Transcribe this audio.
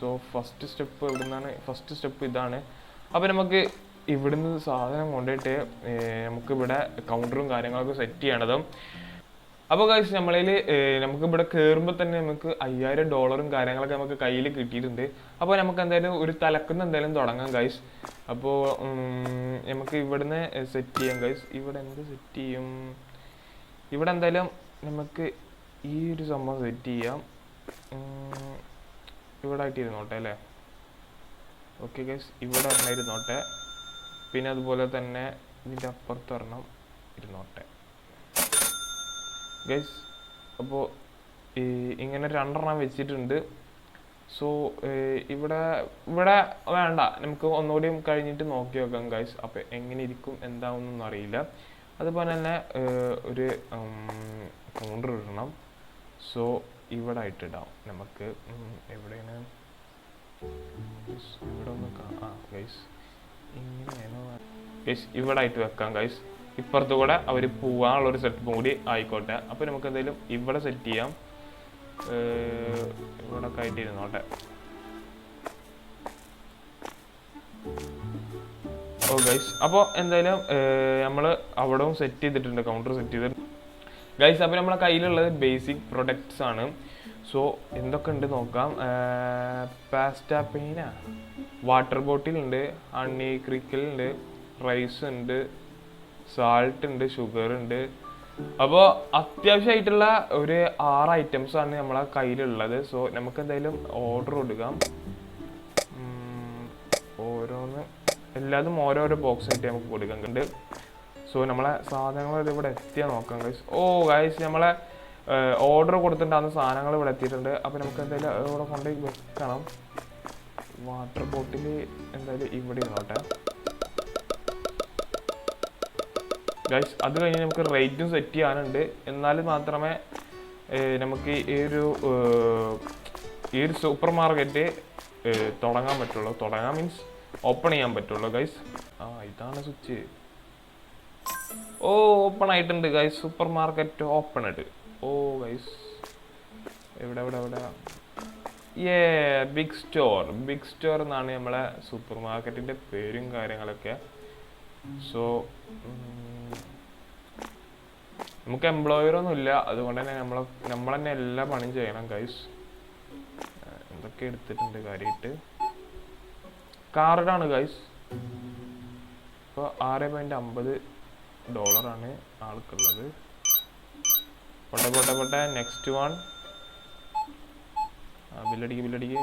So first step ഇവിടെ നിന്നാണ് first step ഇതാണ്. അപ്പോൾ നമുക്ക് ഇവിടുന്ന് സാധനം കൊണ്ടിട്ട് നമുക്ക് ഇവിടെ കൗണ്ടറും കാര്യങ്ങളൊക്കെ സെറ്റ് ചെയ്യണതും. അപ്പോൾ കാശ് നമ്മളിൽ നമുക്ക് ഇവിടെ കയറുമ്പോൾ തന്നെ നമുക്ക് അയ്യായിരം ഡോളറും കാര്യങ്ങളൊക്കെ നമുക്ക് കയ്യിൽ കിട്ടിയിട്ടുണ്ട്. അപ്പോൾ നമുക്ക് എന്തായാലും ഒരു തലക്കുന്ന എന്തായാലും തുടങ്ങാം ഗൈസ് അപ്പോൾ നമുക്ക് ഇവിടുന്ന് സെറ്റ് ചെയ്യാം ഗൈസ് ഇവിടെ എന്ത് സെറ്റ് ചെയ്യും? ഇവിടെ എന്തായാലും നമുക്ക് ഈ ഒരു സംഭവം സെറ്റ് ചെയ്യാം. ഇവിടെ ആയിട്ട് ഇരുന്നോട്ടെ അല്ലേ? ഓക്കെ ഗൈസ് ഇവിടെ ഒരെണ്ണം ഇരുന്നോട്ടെ പിന്നെ അതുപോലെ തന്നെ ഇതിന്റെ അപ്പുറത്ത് ഒരെണ്ണം ഇരുന്നോട്ടെ. ഗൈസ് അപ്പോൾ ഇങ്ങനെ രണ്ടെണ്ണം വെച്ചിട്ടുണ്ട്. സോ ഇവിടെ ഇവിടെ വേണ്ട. നമുക്ക് ഒന്നുകൂടി കഴിഞ്ഞിട്ട് നോക്കി നോക്കാം ഗൈസ് അപ്പോൾ എങ്ങനെ ഇരിക്കും എന്താവുന്നൊന്നും അറിയില്ല. അതുപോലെ തന്നെ ഒരു കൗണ്ടർ ഇടണം. സോ ഇവിടെ ആയിട്ട് ഇടാം നമുക്ക് എവിടെയാണ് ഇവിടെ ഒന്ന് ആ ഗൈസ് ഇങ്ങനെയാണോ ഇവിടെ ആയിട്ട് വെക്കാം ഗൈസ് ഇപ്പുറത്ത് കൂടെ അവർ പോവാനുള്ള ഒരു സെറ്റപ്പും കൂടി ആയിക്കോട്ടെ. അപ്പോൾ നമുക്ക് എന്തെങ്കിലും ഇവിടെ സെറ്റ് ചെയ്യാം. ഇവിടെ ഇരുന്നോട്ടെ ഓ ഗൈസ് അപ്പോൾ എന്തായാലും നമ്മൾ അവിടെയും സെറ്റ് ചെയ്തിട്ടുണ്ട് കൗണ്ടർ സെറ്റ് ചെയ്തിട്ടുണ്ട്. ഗൈസ് അപ്പോൾ നമ്മളെ കയ്യിലുള്ളത് ബേസിക് പ്രൊഡക്ട്സ് ആണ്. സോ എന്തൊക്കെ ഉണ്ട് നോക്കാം. പാസ്റ്റ പെയിന വാട്ടർ ബോട്ടിൽ ഉണ്ട് അണ്ണി ക്രിക്കൽ ഉണ്ട് റൈസ് ഉണ്ട് സാൾട്ട് ഉണ്ട് ഷുഗർ ഉണ്ട്. അപ്പോൾ അത്യാവശ്യമായിട്ടുള്ള ഒരു ആറ് ഐറ്റംസ് ആണ് നമ്മളെ കയ്യിലുള്ളത്. സോ നമുക്ക് എന്തായാലും ഓർഡർ കൊടുക്കാം. ഓരോന്ന് എല്ലാതും ഓരോരോ ബോക്സ് ആയിട്ട് നമുക്ക് കൊടുക്കുന്നുണ്ട് സോ നമ്മളെ സാധനങ്ങൾ ഇവിടെ എത്തിയാൽ നോക്കാം ഗൈസ് ഓ ഗൈസ് നമ്മളെ ഓർഡർ കൊടുത്തിട്ടുണ്ടാകുന്ന സാധനങ്ങൾ ഇവിടെ എത്തിയിട്ടുണ്ട്. അപ്പോൾ നമുക്ക് എന്തായാലും ഇവിടെ കൊണ്ട് വെക്കണം. വാട്ടർ ബോട്ടിൽ എന്തായാലും ഇവിടെ ഇരുന്നോട്ടെ ഗൈസ് അത് കഴിഞ്ഞ് നമുക്ക് റേറ്റും സെറ്റ് ചെയ്യാനുണ്ട്. എന്നാൽ മാത്രമേ നമുക്ക് ഈ ഒരു ഈ ഒരു സൂപ്പർ മാർക്കറ്റ് തുടങ്ങാൻ പറ്റുള്ളൂ. തുടങ്ങാൻ മീൻസ് ഓപ്പൺ ചെയ്യാൻ പറ്റുള്ളൂ ഗൈസ് ആ ഇതാണ് സ്വിച്ച് ഓ ഓപ്പൺ ആയിട്ടുണ്ട് ഗൈസ് സൂപ്പർ മാർക്കറ്റ് ഓപ്പൺ ആയിട്ട്. ഓ ഗൈസ് എവിടെ എവിടെ എവിടെ? ഏ ബിഗ് സ്റ്റോർ ബിഗ് സ്റ്റോർ എന്നാണ് നമ്മളെ സൂപ്പർ മാർക്കറ്റിന്റെ പേരും കാര്യങ്ങളൊക്കെ. സോ നമുക്ക് എംപ്ലോയറൊന്നും ഇല്ല. അതുകൊണ്ട് തന്നെ നമ്മളെ നമ്മൾ തന്നെ എല്ലാ പണിയും ചെയ്യണം ഗൈസ് എന്തൊക്കെ എടുത്തിട്ടുണ്ട് കാര്യമായിട്ട്? കാർഡാണ് ഗൈസ് ഇപ്പോൾ ആറ് പോയിന്റ് അമ്പത് ഡോളറാണ് ആൾക്കുള്ളത്. പൊട്ടെ പൊട്ടെ പൊട്ടെ നെക്സ്റ്റ് വൺ ബില്ലടിക്ക് ബില്ലടിക്ക്